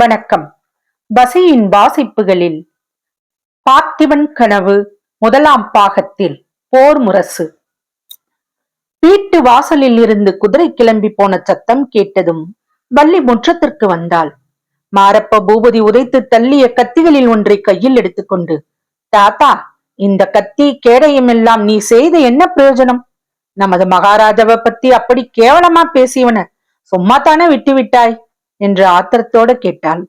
வணக்கம். பசியின் வாசிப்புகளில் பார்த்திபன் கனவு முதலாம் பாகத்தில் போர் முரசு. வீட்டு வாசலில் இருந்து குதிரை கிளம்பி போன சத்தம் கேட்டதும் வள்ளி முற்றத்திற்கு வந்தாள். மாரப்ப பூபதி உதைத்து தள்ளிய கத்திகளில் ஒன்றை கையில் எடுத்துக்கொண்டு தாத்தா இந்த கத்தி கேடயம் எல்லாம் நீ செய்த என்ன பிரயோஜனம்? நமது மகாராஜாவை பத்தி அப்படி கேவலமா பேசியவன சும்மா தானே விட்டு விட்டாய் என்று ஆத்திரத்தோட கேட்டாள்.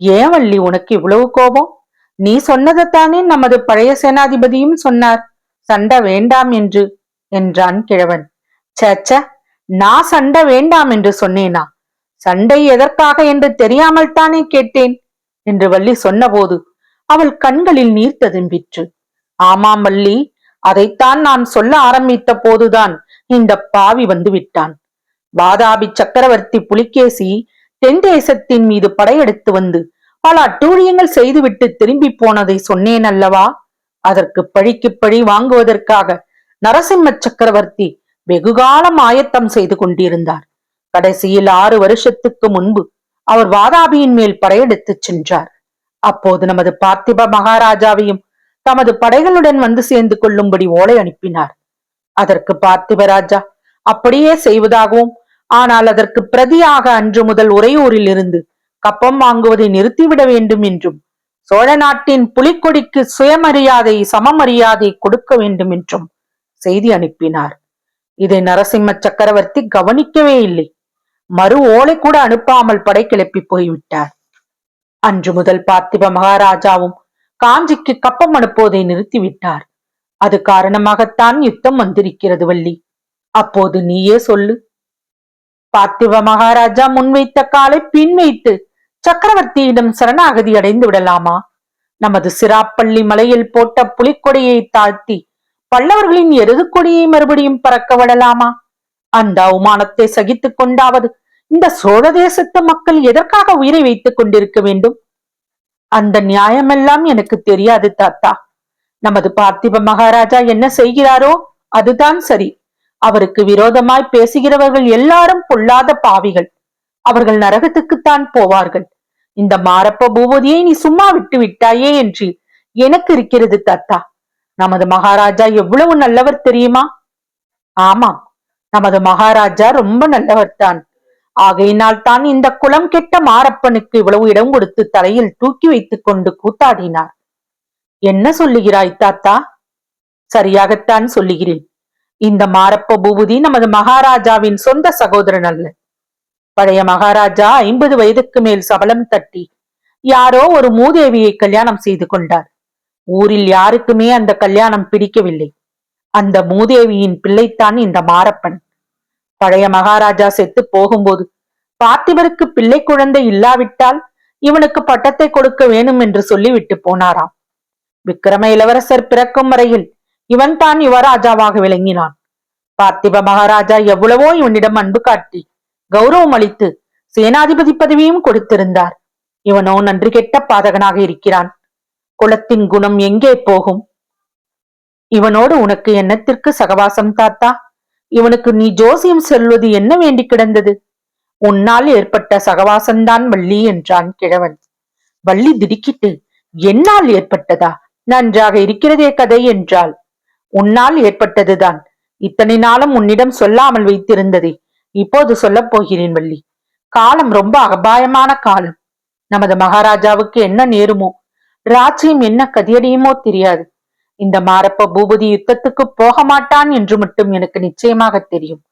ஏன் வள்ளி உனக்கு இவ்வளவு கோபம்? நீ சொன்னதைத்தானே நமது பழைய சேனாதிபதியும் சொன்னார். சண்டை வேண்டாம் என்று என்றான் கிழவன். சேச்ச நான் சண்டை வேண்டாம் என்று சொன்னேனா? சண்டை எதற்காக என்று தெரியாமல் தானே கேட்டேன் என்று வள்ளி சொன்னபோது அவள் கண்களில் நீர் ததும்பிற்று. ஆமாம் வள்ளி அதைத்தான் நான் சொல்ல ஆரம்பித்த போதுதான் இந்த பாவி வந்து விட்டான் வாதாபி சக்கரவர்த்தி புலிகேசி தென் தேசத்தின் மீது படையெடுத்து வந்து பல அட்டூழியங்கள் செய்துவிட்டு திரும்பி போனதை சொன்னேன் அல்லவா? அதற்கு பழிக்கு பழி வாங்குவதற்காக நரசிம்ம சக்கரவர்த்தி வெகுகாலம் ஆயத்தம் செய்து கொண்டிருந்தார். கடைசியில் ஆறு வருஷத்துக்கு முன்பு அவர் வாதாபியின் மேல் படையெடுத்துச் சென்றார். அப்போது நமது பார்த்திப மகாராஜாவையும் தமது படைகளுடன் வந்து சேர்ந்து கொள்ளும்படி ஓலை அனுப்பினார். அதற்கு பார்த்திபராஜா அப்படியே செய்வதாகவும் ஆனால் அதற்கு பிரதியாக அன்று முதல் உறையூரில் இருந்து கப்பம் வாங்குவதை நிறுத்திவிட வேண்டும் என்றும் சோழ நாட்டின் புலிக்கொடிக்கு சுயமரியாதை சமமரியாதை கொடுக்க வேண்டும் என்றும் செய்தி அனுப்பினார். இதை நரசிம்ம சக்கரவர்த்தி கவனிக்கவே இல்லை. மறு ஓலை கூட அனுப்பாமல் படை கிளப்பி போய்விட்டார். அன்று முதல் பார்த்திப மகாராஜாவும் காஞ்சிக்கு கப்பம் அனுப்புவதை நிறுத்திவிட்டார். அது காரணமாகத்தான் யுத்தம் வந்திருக்கிறது வள்ளி. அப்போது நீயே சொல்லு. பார்த்திவ மகாராஜா முன்வைத்த காலை பின் வைத்து சக்கரவர்த்தியிடம் சரணாகதி அடைந்து விடலாமா? நமது சிராப்பள்ளி மலையில் போட்ட புலிக்கொடியை தாழ்த்தி பல்லவர்களின் எருது கொடியை மறுபடியும் பறக்க விடலாமா? அந்த அவமானத்தை சகித்துக் கொண்டாவது இந்த சோழ தேசத்து மக்கள் எதற்காக உயிரை வைத்துக் கொண்டிருக்க வேண்டும்? அந்த நியாயமெல்லாம் எனக்கு தெரியாது தாத்தா. நமது பார்த்திப மகாராஜா என்ன செய்கிறாரோ அதுதான் சரி. அவருக்கு விரோதமாய் பேசுகிறவர்கள் எல்லாரும் பொல்லாத பாவிகள். அவர்கள் நரகத்துக்குத்தான் போவார்கள். இந்த மாரப்ப பூபதியை நீ சும்மா விட்டு விட்டாயே என்று எனக்கு இருக்கிறது தாத்தா. நமது மகாராஜா எவ்வளவு நல்லவர் தெரியுமா? ஆமாம். நமது மகாராஜா ரொம்ப நல்லவர் தான். ஆகையினால் தான் இந்த குளம் கெட்ட மாரப்பனுக்கு இவ்வளவு இடம் கொடுத்து தலையில் தூக்கி வைத்துக் கொண்டு கூத்தாடினார். என்ன சொல்லுகிறாய் தாத்தா? சரியாகத்தான் சொல்லுகிறேன். இந்த மாரப்ப பூபதி நமது மகாராஜாவின் சொந்த சகோதரன் அல்ல. பழைய மகாராஜா ஐம்பது வயதுக்கு மேல் சபலம் தட்டி யாரோ ஒரு மூதேவியை கல்யாணம் செய்து கொண்டார். ஊரில் யாருக்குமே அந்த கல்யாணம் பிடிக்கவில்லை. அந்த மூதேவியின் பிள்ளைத்தான் இந்த மாரப்பன். பழைய மகாராஜா செத்து போகும்போது பார்த்திபருக்கு பிள்ளை குழந்தை இல்லாவிட்டால் இவனுக்கு பட்டத்தை கொடுக்க வேணும் என்று சொல்லிவிட்டு போனாராம். விக்கிரம இளவரசர் பிறக்கும் வரையில் இவன் தான் யுவராஜாவாக விளங்கினான். பார்த்திப மகாராஜா எவ்வளவோ இவனிடம் அன்பு காட்டி கௌரவம் அளித்து சேனாதிபதி பதவியும் கொடுத்திருந்தார். இவனோ நன்றி கெட்ட பாதகனாக இருக்கிறான். குலத்தின் குணம் எங்கே போகும்? இவனோடு உனக்கு என்னத்திற்கு சகவாசம் தாத்தா? இவனுக்கு நீ ஜோசியம் சொல்வது என்ன வேண்டி கிடந்தது? உன்னால் ஏற்பட்ட சகவாசம்தான் வள்ளி என்றான் கிழவன். வள்ளி திடுக்கிட்டு என்னால் ஏற்பட்டதா? நன்றாக இருக்கிறதே கதை என்றாள். உன்னால் ஏற்பட்டதுதான். இத்தனை நாளும் உன்னிடம் சொல்லாமல் வைத்திருந்ததே. இப்போது சொல்லப் போகிறேன் வள்ளி. காலம் ரொம்ப அபாயமான காலம். நமது மகாராஜாவுக்கு என்ன நேருமோ ராஜ்யம் என்ன கதியடியுமோ தெரியாது. இந்த மாரப்ப பூபதி யுத்தத்துக்கு போக மாட்டான் என்று மட்டும் எனக்கு நிச்சயமாக தெரியும்.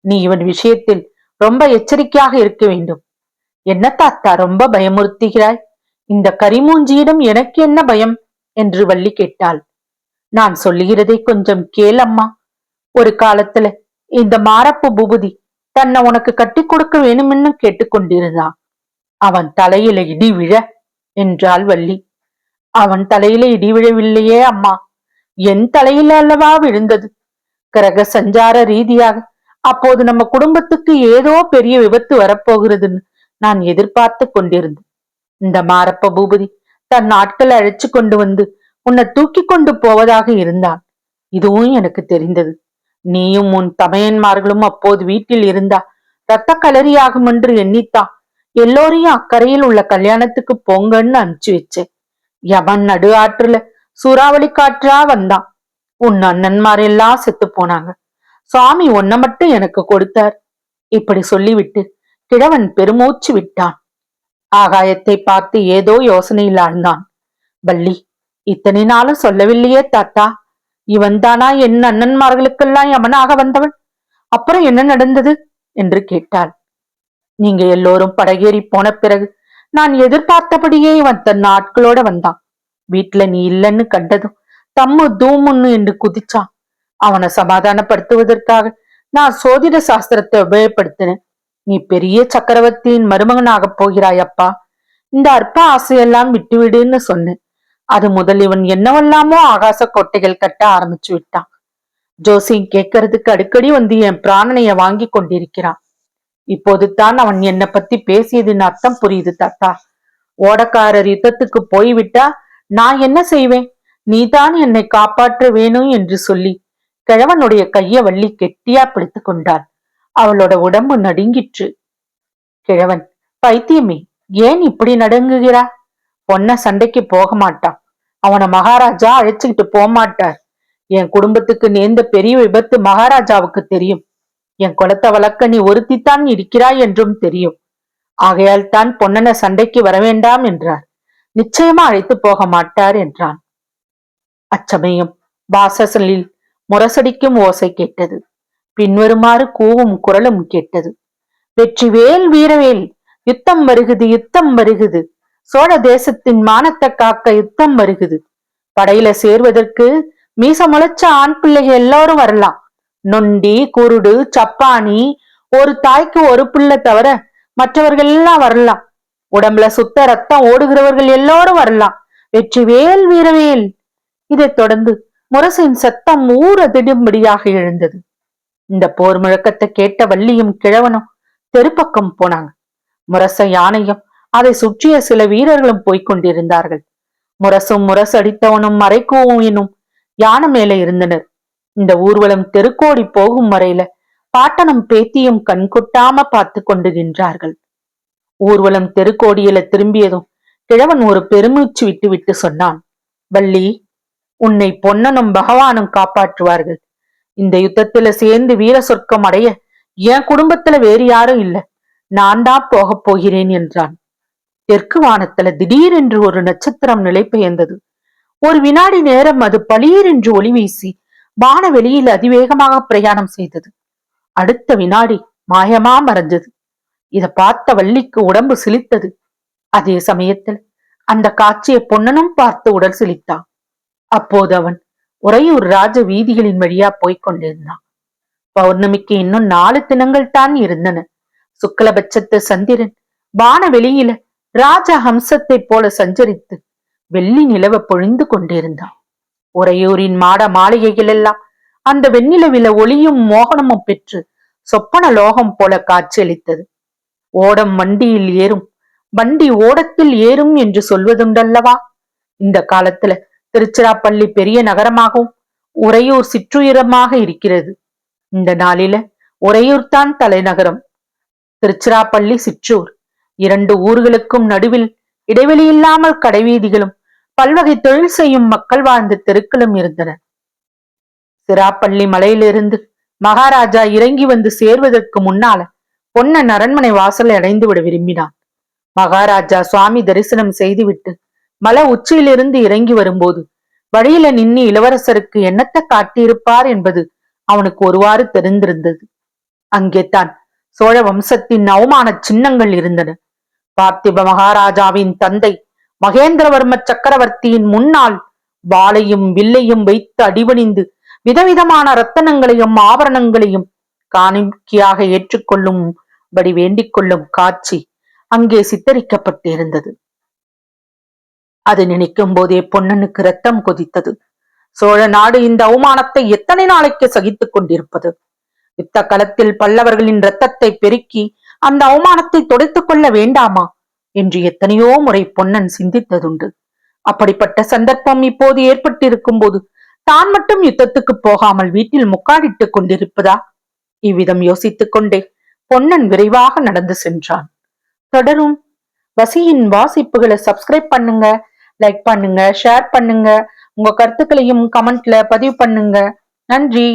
நீ இவன் விஷயத்தில் ரொம்ப எச்சரிக்கையாக இருக்க வேண்டும். என்ன தாத்தா ரொம்ப பயமுறுத்துகிறாய்? இந்த கரிமூஞ்சியிடம் எனக்கு என்ன பயம்? என்று வள்ளி கேட்டாள். நான் சொல்லுகிறதை கொஞ்சம் கேளம்மா. ஒரு காலத்துல இந்த மாரப்ப பூபதி தன்னை உனக்கு கட்டி கொடுக்க வேணும்னு கேட்டுக்கொண்டிருந்தான். அவன் தலையில இடி விழ என்றாள் வள்ளி. அவன் தலையில இடி விழவில்லையே அம்மா. என் தலையில அல்லவா விழுந்தது? கிரக சஞ்சார ரீதியாக அப்போது நம்ம குடும்பத்துக்கு ஏதோ பெரிய விபத்து வரப்போகிறதுன்னு நான் எதிர்பார்த்து கொண்டிருந்தேன். இந்த மாரப்ப பூபதி தன் ஆட்களை அழைச்சு கொண்டு வந்து உன்னை தூக்கி கொண்டு போவதாக இருந்தான். இதுவும் எனக்கு தெரிந்தது. நீயும் உன் தமையன்மார்களும் அப்போது வீட்டில் இருந்தா ரத்த கலரியாகும் என்று எண்ணித்தான். எல்லோரையும் அக்கறையில் உள்ள கல்யாணத்துக்கு போங்கன்னு அனுப்பிச்சு வச்சேன். யமன் நடு ஆற்றுல சூறாவளி காற்றா வந்தான். உன் அண்ணன்மாரெல்லாம் செத்து போனாங்க. சுவாமி ஒன்ன மட்டும் எனக்கு கொடுத்தார். இப்படி சொல்லிவிட்டு கிழவன் பெருமூச்சு விட்டான். ஆகாயத்தை பார்த்து ஏதோ யோசனையில் ஆழ்ந்தான். வள்ளி இத்தனை நாளும் சொல்லவில்லையே தாத்தா. இவன் தானா என் அண்ணன்மார்களுக்கெல்லாம் யமனாக வந்தவன்? அப்புறம் என்ன நடந்தது? என்று கேட்டாள். நீங்க எல்லோரும் படகேறி போன பிறகு நான் எதிர்பார்த்தபடியே இவன் தன் நாட்களோட வந்தான். வீட்டுல நீ இல்லைன்னு கண்டதும் தம்மு தூமுன்னு என்று குதிச்சான். அவனை சமாதானப்படுத்துவதற்காக நான் சோதிட சாஸ்திரத்தை உபயோகப்படுத்தினேன். நீ பெரிய சக்கரவர்த்தியின் மருமகனாகப் போகிறாய் அப்பா. இந்த அற்ப ஆசையெல்லாம் விட்டுவிடுன்னு சொன்னேன். அது முதல் இவன் என்னவெல்லாமோ ஆகாச கொட்டைகள் கட்ட ஆரம்பிச்சு விட்டான். ஜோசி கேட்கறதுக்கு அடிக்கடி வந்து என் பிராணனைய வாங்கி கொண்டிருக்கிறான். இப்போது தான் அவன் என்னை பத்தி பேசியதின் அர்த்தம் புரியுது தாத்தா. ஓடக்காரர் யுத்தத்துக்கு போய்விட்டா நான் என்ன செய்வேன்? நீதான் என்னை காப்பாற்ற வேணும் என்று சொல்லி கிழவனுடைய கைய வள்ளி கெட்டியா பிடித்து கொண்டாள். அவளோட உடம்பு நடுங்கிற்று. கிழவன் பைத்தியமே ஏன் இப்படி நடுங்குகிறா பொன்ன சண்டைக்கு போக மாட்டான். அவனை மகாராஜா அழைச்சுக்கிட்டு போக மாட்டார். என் குடும்பத்துக்கு நேர்ந்த பெரிய விபத்து மகாராஜாவுக்கு தெரியும். என் குலத்தை வளர்க்க நீ ஒருத்தித்தான் இருக்கிறாய் என்றும் தெரியும். ஆகையால் தான் பொன்னன சண்டைக்கு வர வேண்டாம் என்றார். நிச்சயமா அழைத்து போக மாட்டார் என்றான். அச்சமயம் வாசசலில் முரசடிக்கும் ஓசை கேட்டது. பின்வருமாறு கூவும் குரலும் கேட்டது. வெற்றிவேல் வீரவேல் யுத்தம் வருகுது யுத்தம் வருகுது. சோழ தேசத்தின் மானத்தை காக்க யுத்தம் வருகுது. படையில சேர்வதற்கு மீச முளைச்ச ஆண் பிள்ளைகள் எல்லாரும் வரலாம். நொண்டி குருடு சப்பானி ஒரு தாய்க்கு ஒரு பிள்ளை தவிர மற்றவர்கள் எல்லாம் வரலாம். உடம்புல சுத்த ரத்தம் ஓடுகிறவர்கள் எல்லோரும் வரலாம். வெற்றி வேல் வீரவேல். இதைத் தொடர்ந்து முரசின் சத்தம் ஊற திடும்படியாக எழுந்தது. இந்த போர் முழக்கத்தை கேட்ட வள்ளியும் கிழவனும் தெருப்பக்கம் போனாங்க. முரச யானையும் அதை சுற்றிய சில வீரர்களும் போய்க் கொண்டிருந்தார்கள் முரசும் முரசு அடித்தவனும் என்னும் யானை மேல இருந்தனர். இந்த ஊர்வலம் தெருக்கோடி போகும் வரையில பாட்டனும் பேத்தியும் கண்கொட்டாம பார்த்து கொண்டு நின்றார்கள். ஊர்வலம் தெருக்கோடியில திரும்பியதும் கிழவன் ஒரு பெருமூச்சு விட்டு விட்டு சொன்னான் வள்ளி உன்னை பொன்னனும் பகவானும் காப்பாற்றுவார்கள். இந்த யுத்தத்துல சேர்ந்து வீர சொர்க்கம் அடைய என் குடும்பத்துல வேறு யாரும் இல்ல. நான் தான் போகப் போகிறேன் என்றான். தெற்கு வானத்துல திடீரென்று ஒரு நட்சத்திரம் நிலை பெயர்ந்தது. ஒரு வினாடி நேரம் அது பளீர் என்று ஒளி வீசி வான வெளியில் அதிவேகமாக பிரயாணம் செய்தது. அடுத்த வினாடி மாயமா மறைஞ்சது. இத பார்த்த வள்ளிக்கு உடம்பு சிலித்தது. அதே சமயத்தில் அந்த காட்சியை பொன்னனும் பார்த்து உடல் சிலித்தான் அப்போது அவன் உறையூர் ராஜ வீதிகளின் வழியா போய்க் கொண்டிருந்தான். பௌர்ணமிக்கு இன்னும் நாலு தினங்கள் தான் இருந்தன. சுக்லபட்சத்து சந்திரன் வான வெளியில ராஜ ஹம்சத்தை போல சஞ்சரித்து வெள்ளி நிலவ பொழிந்து கொண்டிருந்தான். உறையூரின் மாட மாளிகைகள் எல்லாம் அந்த வெண்ணிலவில ஒளியும் மோகனமும் பெற்று சொப்பன லோகம் போல காட்சியளித்தது. ஓடம் வண்டியில் ஏறும் வண்டி ஓடத்தில் ஏறும் என்று சொல்வதுண்டல்லவா? இந்த காலத்துல திருச்சிராப்பள்ளி பெரிய நகரமாகவும் உறையூர் சிற்றுயரமாக இருக்கிறது. இந்த நாளில உறையூர் தான் தலைநகரம். திருச்சிராப்பள்ளி சிற்றூர். இரண்டு ஊர்களுக்கும் நடுவில் இடைவெளி இல்லாமல் கடைவீதிகளும் பல்வகை தொழில் செய்யும் மக்கள் வாழ்ந்த தெருக்களும் இருந்தன. சிராப்பள்ளி மலையிலிருந்து மகாராஜா இறங்கி வந்து சேர்வதற்கு முன்னால பொன்னன் அரண்மனை வாசலை அடைந்து விட விரும்பினான். மகாராஜா சுவாமி தரிசனம் செய்துவிட்டு மலை உச்சியிலிருந்து இறங்கி வரும்போது வழியில நின்னு இளவரசருக்கு என்னத்தை காட்டியிருப்பார் என்பது அவனுக்கு ஒருவாறு தெரிந்திருந்தது. அங்கே தான் சோழ வம்சத்தின் அவமான சின்னங்கள் இருந்தன. பார்த்திப மகாராஜாவின் தந்தை மகேந்திரவர்ம சக்கரவர்த்தியின் முன்னால் வாளையும் வில்லையும் வைத்து அடிபணிந்து விதவிதமான ரத்தனங்களையும் ஆபரணங்களையும் காணிக்கையாக ஏற்றுக்கொள்ளும் படி வேண்டிக் கொள்ளும் காட்சி அங்கே சித்தரிக்கப்பட்டிருந்தது. அது நினைக்கும் போதே பொன்னனுக்கு ரத்தம் கொதித்தது. சோழ நாடு இந்த அவமானத்தை எத்தனை நாளைக்கு சகித்துக் கொண்டிருப்பது? யுத்த களத்தில் பல்லவர்களின் ரத்தத்தை பெருக்கி அந்த அவமானத்தை தொடைத்துக் கொள்ள வேண்டாமா? என்று எத்தனையோ முறை பொன்னன் சிந்தித்ததுண்டு. அப்படிப்பட்ட சந்தர்ப்பம் இப்போது ஏற்பட்டிருக்கும் போது தான் மட்டும் யுத்தத்துக்கு போகாமல் வீட்டில் முக்காடிட்டுக் கொண்டிருப்பதா? இவ்விதம் யோசித்துக் கொண்டே பொன்னன் விரைவாக நடந்து சென்றான். தொடரும். வசியின் வாசிப்புகளை சப்ஸ்கிரைப் பண்ணுங்க லைக் பண்ணுங்க ஷேர் பண்ணுங்க. உங்க கருத்துக்களையும் கமெண்ட்ல பதிவு பண்ணுங்க. நன்றி.